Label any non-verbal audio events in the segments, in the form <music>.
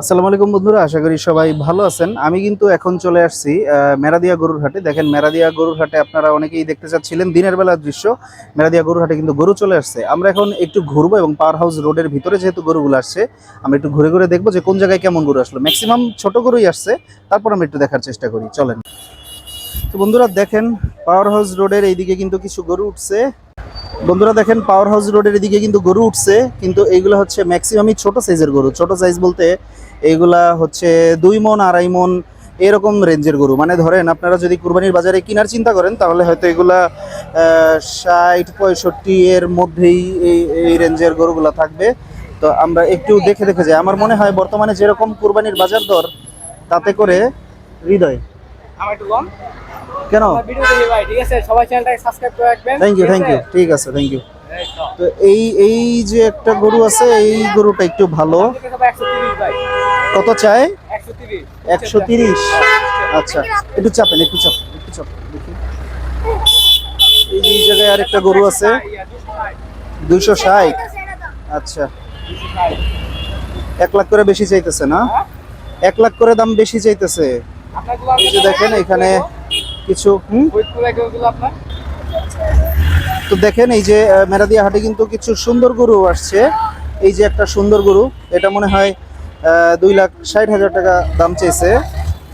আসসালামু আলাইকুম বন্ধুরা, আশা করি সবাই ভালো আছেন। আমি কিন্তু এখন চলে আসছি মেরাদিয়া গরুর হাটে। দেখেন, মেরাদিয়া গরুর হাটে আপনারা অনেকেই দেখতে চাচ্ছিলেন দিনের বেলার দৃশ্য। মেরাদিয়া গরুর হাটে কিন্তু গরু চলে আসছে। আমরা এখন একটু ঘুরবো এবং পাওয়ার হাউস রোডের ভিতরে যেহেতু গরুগুলো আসছে, আমরা একটু ঘুরে ঘুরে দেখব যে কোন জায়গায় কেমন গরু আসলো। ম্যাক্সিমাম ছোট গরুই আসছে, তারপর আমরা একটু দেখার চেষ্টা করি। চলেন। তো বন্ধুরা, দেখেন, পাওয়ার হাউস রোডের এইদিকে কিন্তু কিছু গরু উঠছে। বন্ধুরা দেখেন পাওয়ার হাউস রোডের এদিকে কিন্তু গরু উঠছে, কিন্তু এইগুলো হচ্ছে ম্যাক্সিমামই ছোট সাইজের গরু। ছোট সাইজ বলতে এইগুলা হচ্ছে দুই মন, আড়াই মন এরকম রেঞ্জের গরু। মানে ধরেন, আপনারা যদি কুরবানির বাজারে কেনার চিন্তা করেন, তাহলে হয়তো এগুলা ষাট, পঁয়ষট্টি এর মধ্যেই এই এই রেঞ্জের গরুগুলা থাকবে। তো আমরা একটু দেখে দেখে যাই। আমার মনে হয় বর্তমানে যেরকম কুরবানির বাজার দর, তাতে করে হৃদয়। আমার একটু কম। কেন? ভিডিও দেখি ভাই ঠিক আছে? সবাই চ্যানেলটাকে সাবস্ক্রাইব করে রাখবেন। থ্যাংক ইউ থ্যাংক ইউ ঠিক আছে? থ্যাংক ইউ তো। এই এই যে একটা গরু আছে এই গরুটা একটু ভালো। আমাদের কাছে ভাই 130 ভাই। কত চায় 130 একশো তিরিশ? আচ্ছা একটু চাপেন একটু চাপ একটু চাপ দেখি। এই জায়গায় আরেকটা গরু আছে। দুইশো ষাট আচ্ছা। এক লাখ করে বেশি চাইতেছে না? এক লাখ করে দাম বেশি চাইতেছে। যে দেখেন এখানে কিছু তো দেখেন এই যে মেরাদিয়া হাটে কিন্তু কিছু সুন্দর গরু আসছে। এই যে একটা সুন্দর গরু, এটা মনে হয় দুই লাখ ষাট হাজার টাকা দাম চেয়েছে।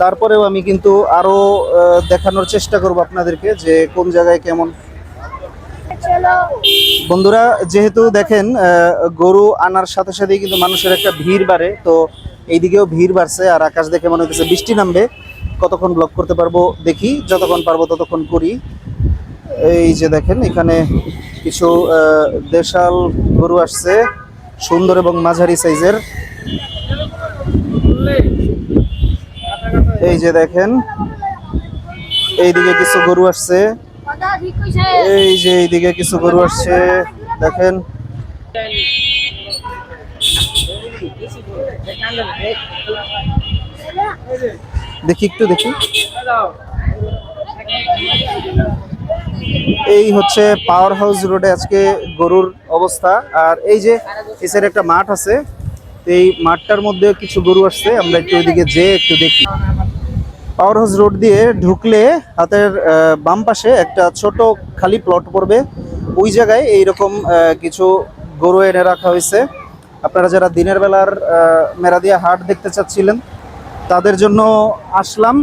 তারপরেও আমি কিন্তু আরও দেখানোর চেষ্টা করব আপনাদেরকে যে কোন জায়গায় কেমন। বন্ধুরা, যেহেতু দেখেন গরু আনার সাথে সাথেই কিন্তু মানুষের একটা ভিড় বাড়ে, তো এইদিকেও ভিড় বাড়ছে আর আকাশ দেখে মনে হচ্ছে বৃষ্টি নামবে। কতক্ষণ ব্লক করতে পারব দেখি, যতক্ষণ পারব ততক্ষণ করি। এই যে দেখেন, এখানে কিছু দেশাল গরু আসছে, সুন্দর এবং মাঝারি সাইজের। এই যে দেখেন, এইদিকে কিছু গরু আসছে। এই যে এইদিকে কিছু গরু আসছে, দেখেন। দেখি একটু, দেখি। এই হচ্ছে পাওয়ার হাউস রোডে আজকে গরুর অবস্থা। আর এই যে সাইডে একটা মাঠ আছে, এই মাঠটার মধ্যে কিছু গরু আসছে, আমরা একটু ওইদিকে যেয়ে একটু দেখি। পাওয়ার হাউস রোড দিয়ে ঢুকলে হাতের বাম পাশে একটা ছোট খালি প্লট পড়বে। ওই জায়গায় এইরকম কিছু গরু এনে রাখা হয়েছে। আপনারা যারা দিনের বেলার মেরাদিয়া হাট দেখতে চাচ্ছিলেন তাদের জন্য আসলাম।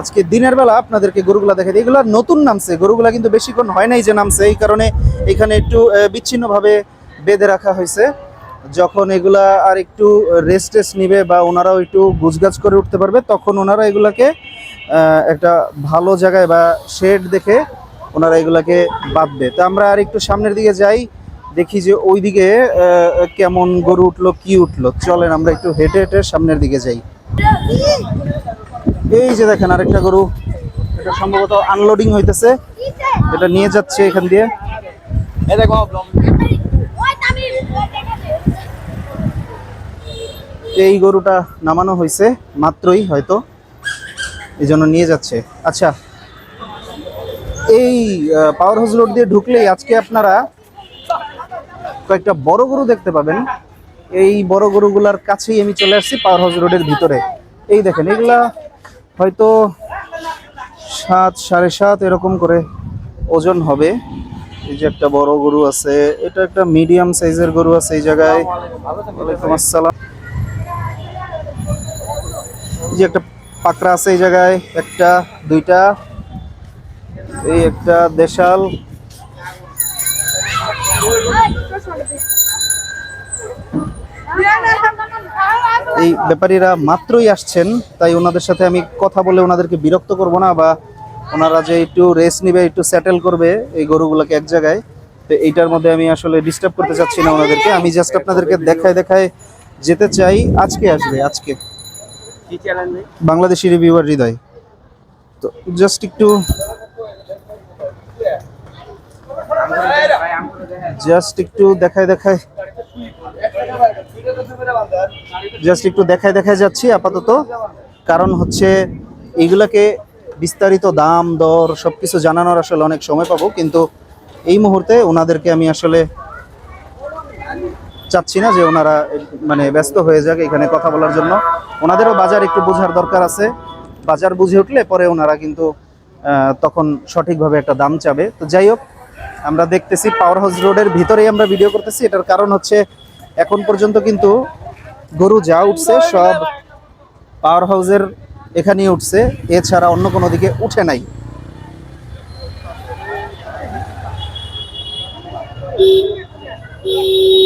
আজকে দিনের বেলা আপনাদেরকে গরুগুলা দেখে দিই। এগুলা নতুন নামছে, গরুগুলা কিন্তু বেশিক্ষণ হয় নাই যে নামছে। এই কারণে এখানে একটু বিচ্ছিন্নভাবে বেঁধে রাখা হয়েছে। যখন এগুলা আর একটু রেস্ট টেস্ট নিবে বা ওনারাও একটু গুছগাছ করে উঠতে পারবে, তখন ওনারা এগুলাকে একটা ভালো জায়গায় বা শেড দেখে ওনারা এগুলাকে বাঁধবে। তো আমরা আর একটু সামনের দিকে যাই, দেখি যে ওইদিকে কেমন গরু উঠল, কি উঠল। চলেন আমরা একটু হেঁটে হেঁটে সামনের দিকে যাই। এই যে দেখেন আরেকটা গরু। এটা সম্ভবত আনলোডিং হইতেছে। এটা নিয়ে যাচ্ছে এখান দিয়ে। এই দেখো এই গরুটা নামানো হয়েছে মাত্রই হয়তো। এই জন্য নিয়ে যাচ্ছে। আচ্ছা এই পাওয়ার হাউস রোড দিয়ে ঢুকলেই আজকে আপনারা কয়েকটা বড় গরু দেখতে পাবেন। এই বড় গরুগুলার কাছেই আমি চলে আসছি পাওয়ার হাউস রোডের ভিতরে। এই দেখেন, এগুলা হয়তো সাত, সাড়ে সাত এরকম করে ওজন হবে। এই যে একটা বড় গরু আছে, এটা একটা মিডিয়াম সাইজের গরু আছে এই জায়গায়। ওয়ালাইকুম আসসালাম। এই যে একটা পাকড়া আছে এই জায়গায়, একটা, দুইটা। এই একটা দেশাল। এই ব্যাপারীরা মাত্রই আসছেন তাই ওনাদের সাথে আমি কথা বলে ওনাদেরকে বিরক্ত করব না বা ওনারা যে একটু রেস্ট নিবে একটু সেটেল করবে এই গরুগুলোকে এক জায়গায় তো এইটার মধ্যে আমি আসলে ডিস্টার্ব করতে চাচ্ছি না ওনাদেরকে। আমি জাস্ট আপনাদেরকে দেখায় দেখায় যেতে চাই আজকে আসবে আজকে। বাংলাদেশি রিভিউয়ার হৃদয়। তো জাস্ট একটু জাস্ট একটু দেখায় দেখায় জাস্ট একটু দেখায় দেখায় যাচ্ছি আপাতত। কারণ হচ্ছে এইগুলাকে বিস্তারিত দাম, দর সব কিছু জানানোর আসলে অনেক সময় পাবো। কিন্তু এই মুহূর্তে ওনাদেরকে আমি আসলে চাচ্ছি না যে ওনারা মানে ব্যস্ত হয়ে যাক এখানে কথা বলার জন্য। ওনাদেরও বাজার একটু বোঝার দরকার আছে। বাজার বুঝে উঠলে পরে ওনারা কিন্তু তখন সঠিকভাবে একটা দাম চাবে। তো যাই হোক, আমরা দেখতেছি পাওয়ার হাউস রোডের ভিতরেই আমরা ভিডিও করতেছি। এটার কারণ হচ্ছে এখন পর্যন্ত কিন্তু গরু যা উঠছে সব পাওয়ার হাউসের এখানেই উঠছে। এছাড়া অন্য কোনো দিকে উঠে নাই। <laughs>